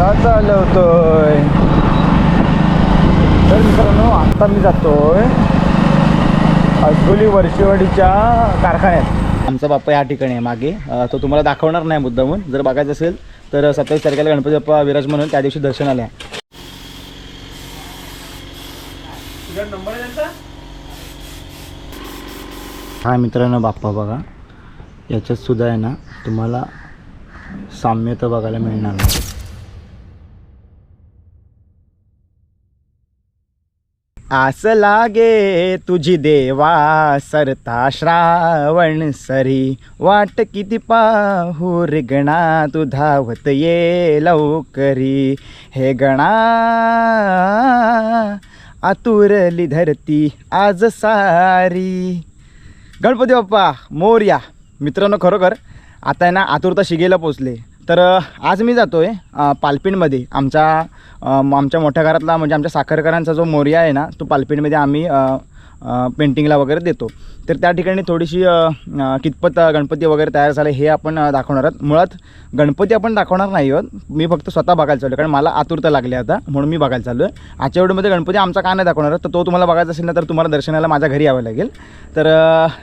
कसा चालवतोय तर मित्रांनो आत्ता मी जातोय अस्गोली वर्षेवाडीच्या कारखान्यात. आमचा बाप्पा या ठिकाणी आहे मागे. तो तुम्हाला दाखवणार नाही मुद्दामून. जर बघायचं असेल तर सत्तावीस तारखेला गणपती बाप्पा विराज म्हणून त्या दिवशी दर्शनाला आहे हा मित्रांनो बाप्पा बघा. याच्यात सुद्धा आहे ना तुम्हाला साम्य तर बघायला मिळणार आस लागे तुझी देवा सरता श्रावण सरी. वाट किती पाहू रिगणा तू धावत ये लवकरी. हे गणा आतुरली धरती आज सारी. गणपती बाप्पा मोर्या मित्रांनो खरोखर आता आहे ना आतुरता शिगेला पोचले. तर आज मी जातो आहे पालपिणमध्ये आमच्या आमच्या मोठ्या घरातला म्हणजे आमच्या साखरकरांचा जो मोर्या आहे ना तो पालपिणमध्ये आम्ही पेंटिंगला वगैरे देतो. तर त्या ठिकाणी थोडीशी कितपत गणपती वगैरे तयार झाले हे आपण दाखवणार आहोत. मुळात गणपती आपण दाखवणार नाही आहोत. मी फक्त स्वतः बघायला चालू आहे कारण मला आतुरता लागली आता म्हणून मी बघायला चालू आहे आजच्या व्हिडिओमध्ये गणपती आमचा का नाही दाखवणार तर तो तुम्हाला बघायचा असेल ना तर तुम्हाला दर्शनाला माझ्या घरी यावं लागेल. तर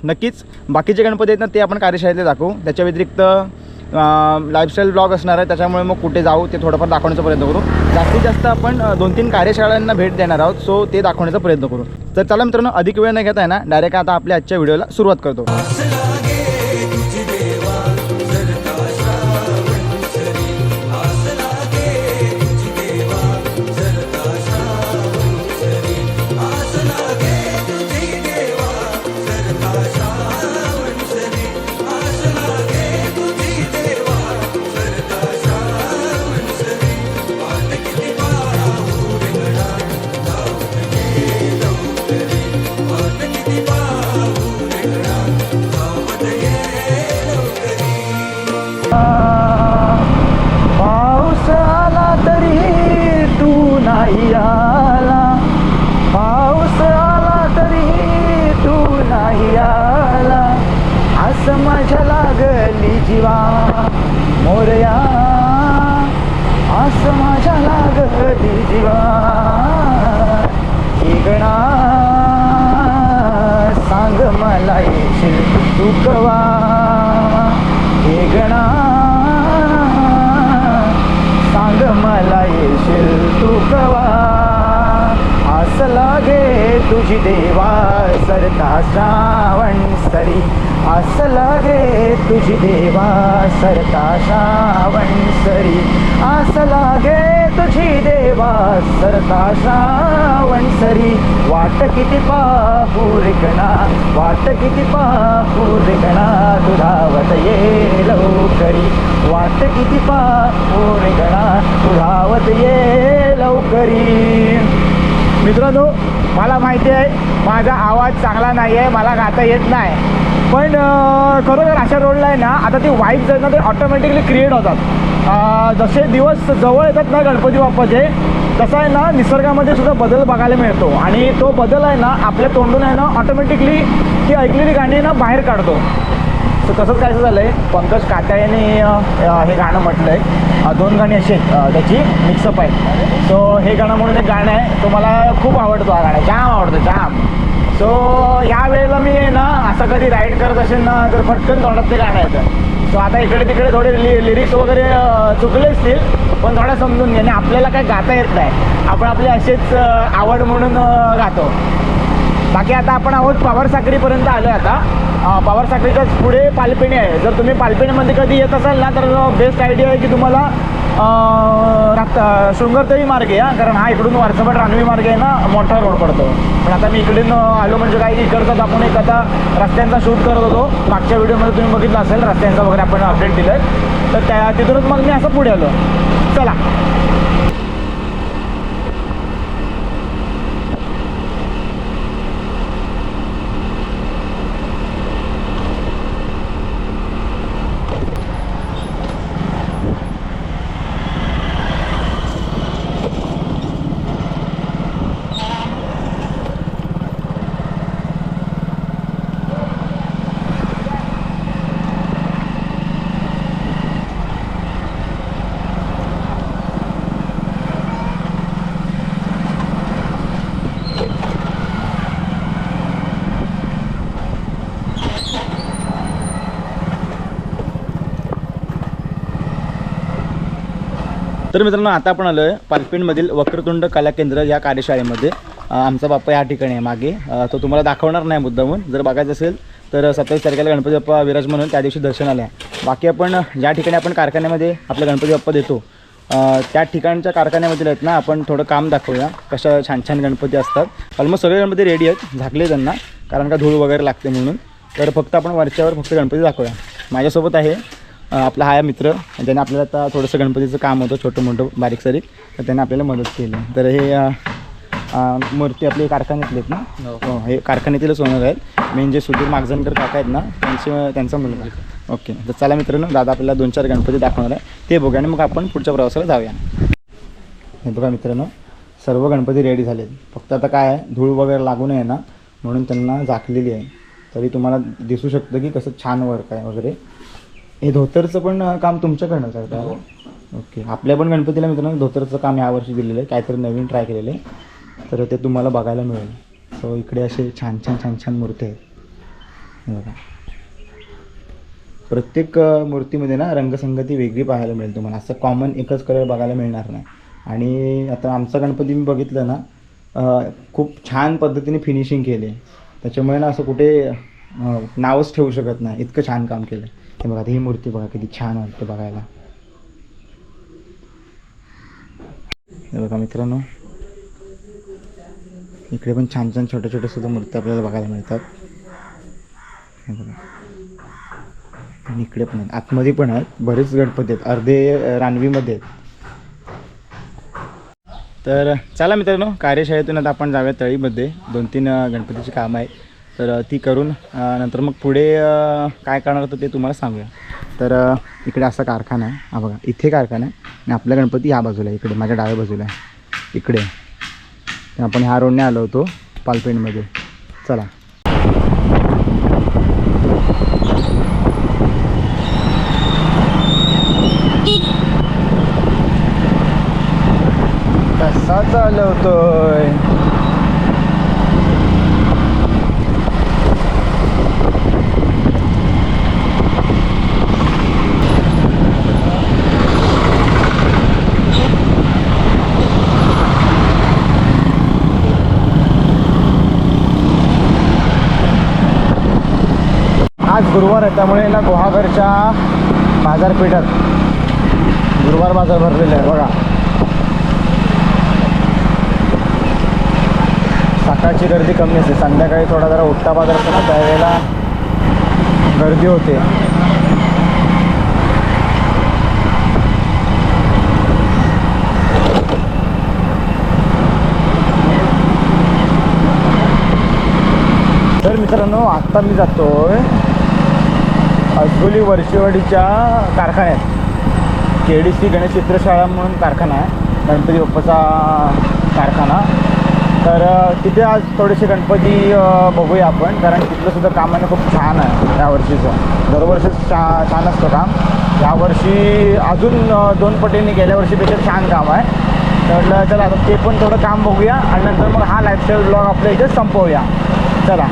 नक्कीच बाकीचे गणपती आहेत ना ते आपण कार्यशाळेतले दाखवू. त्याच्या व्यतिरिक्त लाईफस्टाईल ब्लॉग असणार आहे त्याच्यामुळे मग कुठे जाऊ ते थोडंफार दाखवण्याचा प्रयत्न करू. जास्तीत जास्त आपण दोन तीन कार्यशाळांना भेट देणार आहोत सो ते दाखवण्याचा प्रयत्न करू. तर चला मित्रांनो अधिक वेळ न घेता ना डायरेक्ट आता आपल्या आजच्या व्हिडिओला सुरुवात करतो. मोरया असं माझ्या लागती जीवा. इगणा सांग मला येशील तू कवा इगणा सांग मला येशील तू कवा असं लागे तुझी देवा सरता श्रावण सरी. असं लागे तुझी देवा सरता श्रावण सरी. असं लागे तुझी देवा सरता श्रावण सरी. वाट किती पाहू गणा वाट किती पाहू गणा दुधावत ये लवकरी. वाट किती पाहू गणा दुधावत ये लवकरी. मित्रांनो मला माहिती आहे माझा आवाज चांगला नाही आहे मला गाता येत नाही. पण खरोखर अशा रोडला आहे ना आता ते वाईब्स आहेत ना ते ऑटोमॅटिकली क्रिएट होतात. जसे दिवस जवळ येतात ना गणपती बाप्पाचे तसा आहे ना निसर्गामध्ये सुद्धा बदल बघायला मिळतो. आणि तो बदल आहे ना आपल्या तोंडून आहे ना ऑटोमॅटिकली ती ऐकलेली गाणी ना बाहेर काढतो. तर तसंच कायचं झालं आहे पंकज कात्याने हे गाणं म्हटलं आहे दोन गाणी असे आहेत त्याची मिक्सअप आहे सो हे गाणं म्हणून एक गाणं आहे तो मला खूप आवडतो हा गाणं. जाम आवडतो जाम. सो या वेळेला मी ना असं कधी राईड करत असेल ना तर फटकन तोंडात ते गाणं येतं. सो आता इकडे तिकडे थोडे लि लिरिक्स वगैरे चुकले असतील पण थोडं समजून घ्या आणि आपल्याला काय गाता येत नाही. आपण आपली असेच आवड म्हणून गातो. बाकी आता आपण आहोत पवार साखरीपर्यंत आलो आहे आता. पवार साखरीच्या पुढे पालपेणी आहे. जर तुम्ही पालपिणीमध्ये कधी येत असाल ना तर बेस्ट आयडिया आहे की तुम्हाला अं, रात मार्ग आहे हा. कारण हा इकडून वारसभट रानवी मार्ग आहे ना मोठा रोड पडतो. पण आता मी इकडून आलो म्हणजे काय इकडचं आपण एक आता रस्त्यांचा शूट करत होतो. मागच्या व्हिडिओमध्ये तुम्ही बघितलं असेल रस्त्यांचा वगैरे आपण अपडेट दिलं तर त्या तिथूनच मग मी असं पुढे आलो. चला. तर मित्रांनो आता आपण आलो आहे वक्रतुंड कला केंद्र या कार्यशाळेमध्ये. आमचा बाप्पा या ठिकाणी आहे मागे. तो तुम्हाला दाखवणार नाही मुद्दामून. जर बघायचं असेल तर सत्तावीस तारखेला गणपती बाप्पा विराज म्हणून त्या दिवशी दर्शनाला आहे बाकी आपण ज्या ठिकाणी आपण कारखान्यामध्ये आपला गणपती बाप्पा देतो त्या ठिकाणच्या कारखान्यामधील आहेत ना आपण थोडं काम दाखवूया. कशा छान छान गणपती असतात. ऑलमोस्ट सगळे गणपती रेडी आहेत झाकले त्यांना कारण का धूळ वगैरे लागते म्हणून. तर फक्त आपण वरच्यावर फक्त गणपती दाखवूया. माझ्यासोबत आहे आपला हा मित्र ज्याने आपल्याला आता थोडंसं गणपतीचं काम होतं छोटं मोठं बारीक सारीक तर त्याने आपल्याला मदत केली. तर हे मूर्ती आपली कारखान्यातली आहेत ना? हो. हे कारखान्यातीलच होणार आहेत. मेन जे सुधीर मागजनकर काका आहेत ना त्यांचे त्यांचा मुलगा. ओके. तर चला मित्रांनो दादा आपल्याला दोन चार गणपती दाखवणार आहे. ते बघूया आणि मग आपण पुढच्या प्रवासाला जाऊया. हे बघा मित्रांनो सर्व गणपती रेडी झालेत. फक्त आता काय आहे धूळ वगैरे लागू नये ना म्हणून त्यांना झाकलेली आहे. तरी तुम्हाला दिसू शकतं की कसं छान वर्क आहे वगैरे. हे धोतरचं पण काम तुमच्याकडनं करता? ओके. आपल्या पण गणपतीला मित्रांनो धोतरचं काम यावर्षी दिलेलं आहे. काहीतरी नवीन ट्राय केलेलं आहे. तर ते तुम्हाला बघायला मिळेल. सो इकडे असे छान छान छान छान मूर्ती आहेत. हे बघा. प्रत्येक मूर्तीमध्ये ना रंगसंगती वेगळी पाहायला मिळेल तुम्हाला. असं कॉमन एकच कलर बघायला मिळणार नाही. आणि आता आमचा गणपती मी बघितलं ना खूप छान पद्धतीने फिनिशिंग केले त्याच्यामुळे ना असं कुठे नावच ठेवू शकत नाही. इतकं छान काम केलं हे बघा आता ही मूर्ती बघा किती छान वाटते बघायला. हे बघा मित्रांनो. इकडे पण छान छान छोट्या छोट्या सुद्धा मूर्ती आपल्याला बघायला मिळतात. हे बघा. आणि इकडे पण आहेत. आतमध्ये पण आहेत. बरेच गणपती आहेत. अर्धे रानवीमध्ये आहेत. तर चला मित्रांनो कार्यशाळेतून आता आपण जाऊया तळीमध्ये. दोन तीन गणपतीची कामं आहेत. तर ती करून नंतर मग पुढे काय करणार होतं ते तुम्हाला सांगूया. तर इकडे असा कारखाना आहे. हा बघा इथे कारखाना आहे. आणि आपला गणपती ह्या बाजूला आहे इकडे माझ्या डाव्या बाजूला आहे. इकडे. आपण ह्या रोडने आलो होतो पालपेणमध्ये. चला. कसा चालवतोय आज गुरुवार आहे त्यामुळे ना गुहागरच्या बाजारपेठात गुरुवार बाजार भरलेला आहे बघा. सकाळची गर्दी कमी असते. संध्याकाळी थोडा जरा उठता बाजार असतो ना त्यावेळेला गर्दी होते. तर मित्रांनो आत्ता मी जातोय अस्गोली वर्षेवाडीच्या कारखान्यात. K D C Ganesh Chitrashala म्हणून कारखाना आहे. गणपती बाप्पाचा कारखाना. तर तिथे आज थोडेसे गणपती बघूया आपण. कारण तिथलं सुद्धा काम आहे ना खूप छान आहे यावर्षीचं दरवर्षीच छा छान असतं काम. यावर्षी अजून दोन पटीने गेल्या वर्षीपेक्षा छान काम आहे. तर म्हटलं चला आता ते पण थोडं काम बघूया. आणि नंतर मग हा लाईफस्टाईल ब्लॉग आपल्या इथे संपवूया. चला.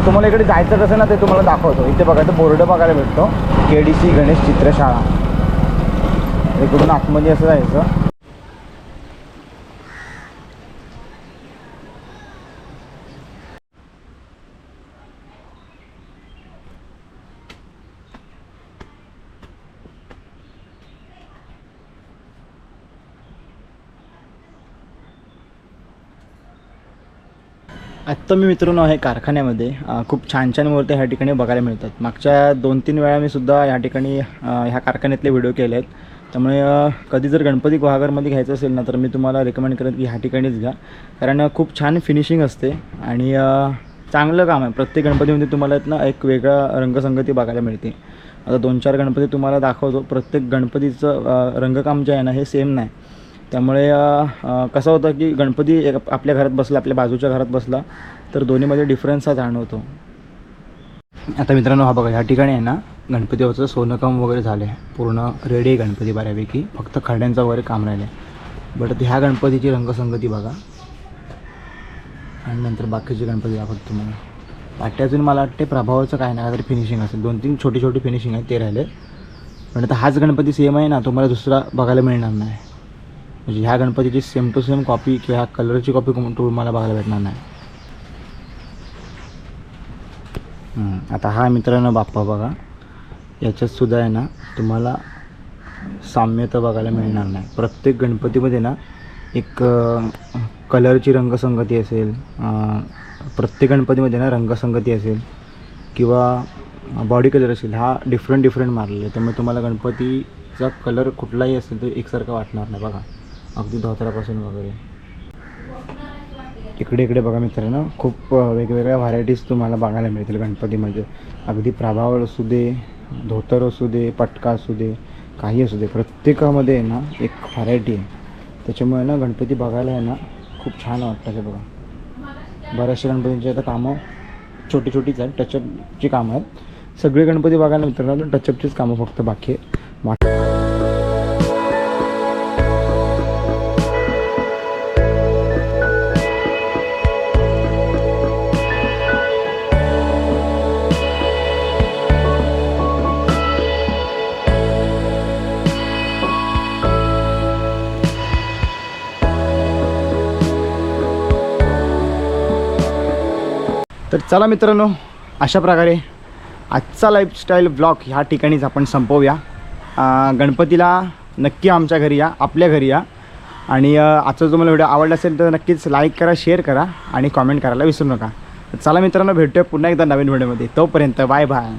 तुम्हाला इकडे जायचं कसं ना ते तुम्हाला दाखवतो. इथे बघा तर बोर्ड बघायला भेटतो. K D C Ganesh Chitrashala. इकडून आतमध्ये असं जायचं. आत्ता मी मित्रांनो आहे कारखान्यामध्ये. खूप छान छान मूर्ती ह्या ठिकाणी बघायला मिळतात. मागच्या दोन तीन वेळा मी सुद्धा ह्या ठिकाणी ह्या कारखान्यातले व्हिडिओ केले आहेत. त्यामुळे कधी जर गणपती गुहागरमध्ये घ्यायचं असेल ना तर मी तुम्हाला रेकमेंड करेन की ह्या ठिकाणीच घ्या. कारण खूप छान फिनिशिंग असते आणि चांगलं काम आहे. प्रत्येक गणपतीमध्ये तुम्हाला आहेत ना एक वेगळा रंगसंगती बघायला मिळते. आता दोन चार गणपती तुम्हाला दाखवतो. प्रत्येक गणपतीचं रंगकाम जे आहे ना हे सेम नाही. त्यामुळे कसं होतं की गणपती एक आपल्या घरात बसला आपल्या बाजूच्या घरात बसला तर दोन्हीमध्ये डिफरन्स हा जाणवतो. आता मित्रांनो हा बघा ह्या ठिकाणी आहे ना गणपती बाप्पाचं सोनकाम वगैरे झालं आहे पूर्ण रेडी आहे गणपती बऱ्यापैकी. फक्त खड्यांचं वगैरे काम राहिलं आहे बट ह्या गणपतीची रंगसंगती बघा. आणि नंतर बाकीचे गणपती दाखवतो तुम्हाला. बाकी अजून मला वाटते प्रभावाचं काय नाही काहीतरी फिनिशिंग असेल. दोन तीन छोटी छोटी फिनिशिंग आहे ते राहिले. पण आता हाच गणपती सेम आहे ना तुम्हाला दुसरा बघायला मिळणार नाही. म्हणजे ह्या गणपतीची सेम टू सेम कॉपी किंवा ह्या कलरची कॉपी तुम्हाला बघायला भेटणार नाही. आता हा मित्रांनो बाप्पा बघा. याच्यात सुद्धा आहे ना तुम्हाला साम्यता बघायला मिळणार नाही. प्रत्येक गणपतीमध्ये ना एक कलरची रंगसंगती असेल प्रत्येक गणपतीमध्ये ना रंगसंगती असेल किंवा बॉडी कलर असेल हा डिफरंट डिफरंट मारलेला आहे. त्यामुळे तुम्हाला गणपतीचा कलर कुठलाही असेल तर एकसारखा वाटणार नाही बघा. अगदी धोत्रापासून वगैरे. इकडे इकडे बघा मित्रांनो खूप वेगवेगळ्या व्हरायटीज तुम्हाला बघायला मिळतील गणपतीमध्ये. अगदी प्रभावळ असू दे धोतर असू दे पटका असू दे काही असू दे प्रत्येकामध्ये आहे ना एक व्हरायटी आहे. त्याच्यामुळे ना गणपती बघायला आहे ना खूप छान वाटतं ते बघा. बऱ्याचशा गणपतींची आता कामं छोटी छोटीच आहेत टचअपची कामं आहेत. सगळे गणपती बघायला मित्रांनो टचअपचीच कामं फक्त बाकी आहे तर चला मित्रांनो अशा प्रकारे आजचा लाईफस्टाईल ब्लॉग ह्या ठिकाणीच आपण संपवूया. गणपतीला नक्की आमच्या घरी या आपल्या घरी या. आणि आजचा आजचा तुम्हाला व्हिडिओ आवडला असेल तर नक्कीच लाईक करा शेअर करा आणि कॉमेंट करायला विसरू नका. तर चला मित्रांनो भेटूया पुन्हा एकदा नवीन व्हिडिओमध्ये तोपर्यंत बाय बाय